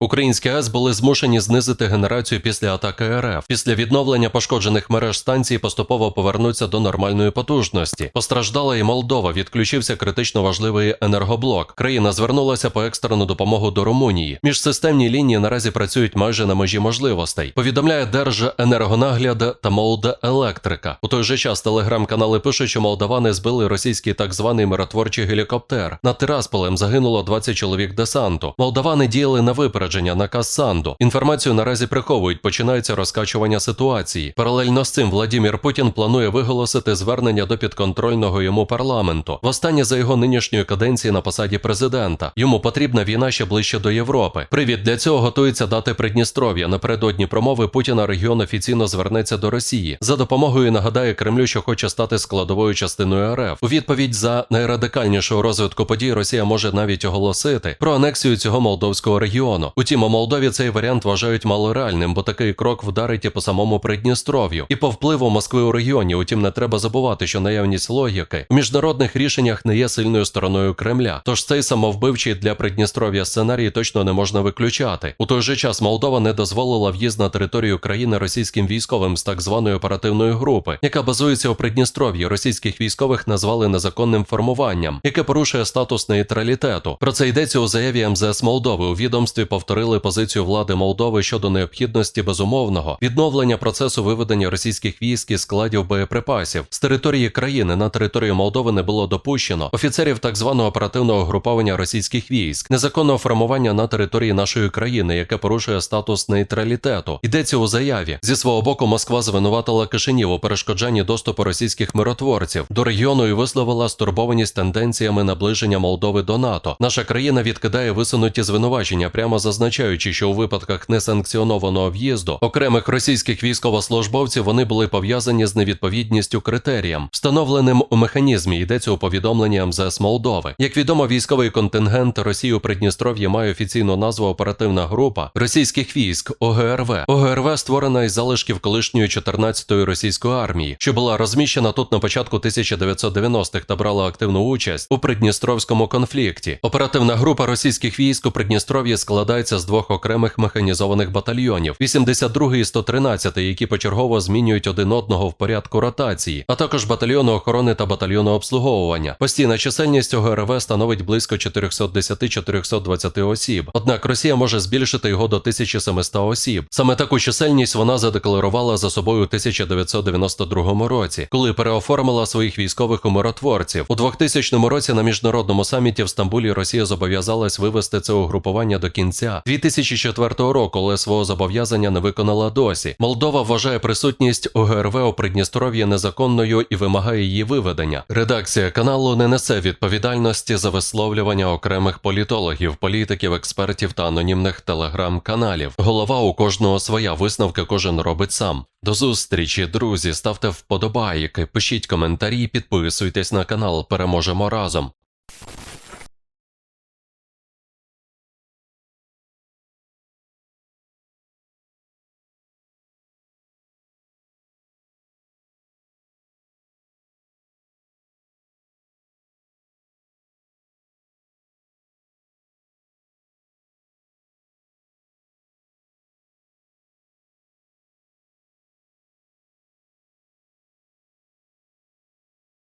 Українські АЕС були змушені знизити генерацію після атаки РФ. Після відновлення пошкоджених мереж станції поступово повернуться до нормальної потужності. Постраждала і Молдова, відключився критично важливий енергоблок. Країна звернулася по екстрену допомогу до Румунії. Міжсистемні лінії наразі працюють майже на межі можливостей. Повідомляє Держенергонагляд та Молдеелектрика. У той же час телеграм-канали пишуть, що молдавани збили російський так званий миротворчий гелікоптер. Над Тирасполем загинуло 20 чоловік десанту. Молдавани діяли на випередження наказ Санду. Інформацію наразі приховують. Починається розкачування ситуації. Паралельно з цим Владімір Путін планує виголосити звернення до підконтрольного йому парламенту. Востаннє за його нинішньої каденції на посаді президента. Йому потрібна війна ще ближче до Європи. Привід для цього готується дати Придністров'я. Напередодні промови Путіна регіон офіційно звернеться до Росії. За допомогою нагадає Кремлю, що хоче стати складовою частиною РФ. У відповідь за найрадикальнішого розвитку подій Росія може навіть оголосити про анексію цього молдовського регіону. Утім, у Молдові цей варіант вважають малореальним, бо такий крок вдарить і по самому Придністров'ю, і по впливу Москви у регіоні. Утім, не треба забувати, що наявність логіки в міжнародних рішеннях не є сильною стороною Кремля. Тож цей самовбивчий для Придністров'я сценарій точно не можна виключати. У той же час Молдова не дозволила в'їзд на територію країни російським військовим з так званої оперативної групи, яка базується у Придністров'ї. Російських військових назвали незаконним формуванням, яке порушує статус нейтралітету. Про це йдеться у заяві МЗС Молдови. У відомстві повторили позицію влади Молдови щодо необхідності безумовного відновлення процесу виведення російських військ із складів боєприпасів з території країни на територію Молдови не було допущено офіцерів так званого оперативного груповання російських військ, незаконного формування на території нашої країни, яке порушує статус нейтралітету. Йдеться у заяві. Зі свого боку, Москва звинуватила Кишинів у перешкоджанні доступу російських миротворців до регіону і висловила стурбованість тенденціями наближення Молдови до НАТО. Наша країна відкидає висунуті звинувачення, прямо зазначаючи, що у випадках несанкціонованого в'їзду окремих російських військовослужбовців вони були пов'язані з невідповідністю критеріям, встановленим у механізмі. Йдеться у повідомленні МЗС Молдови. Як відомо, військовий контингент Росії у Придністров'ї має офіційну назву оперативна група російських військ ОГРВ. ОГРВ створена із залишків колишньої 14-ї російської армії, що була розміщена тут на початку 1990-х та брала активну участь у придністровському конфлікті. Оперативна група російських військ у Придністров'ї складається з двох окремих механізованих батальйонів: 82 і 113, які почергово змінюють один одного в порядку ротації, а також батальйону охорони та батальйону обслуговування. Постійна чисельність ОГРВ становить близько 410-420 осіб. Однак Росія може збільшити його до 1700 осіб. Саме таку чисельність вона задекларувала за собою у 1992 році, коли переоформила своїх військових у миротворців. У 2000 році на міжнародному саміті в Стамбулі Росія зобов'язалась вивести це угрупування до кінця 2004 року, але свого зобов'язання не виконала досі. Молдова вважає присутність ОГРВ у Придністров'ї незаконною і вимагає її виведення. Редакція каналу не несе відповідальності за висловлювання окремих політологів, політиків, експертів та анонімних телеграм-каналів. Голова у кожного своя висновки кожен робить сам. До зустрічі, друзі. Ставте вподобайки, пишіть коментарі, підписуйтесь на канал. Переможемо разом.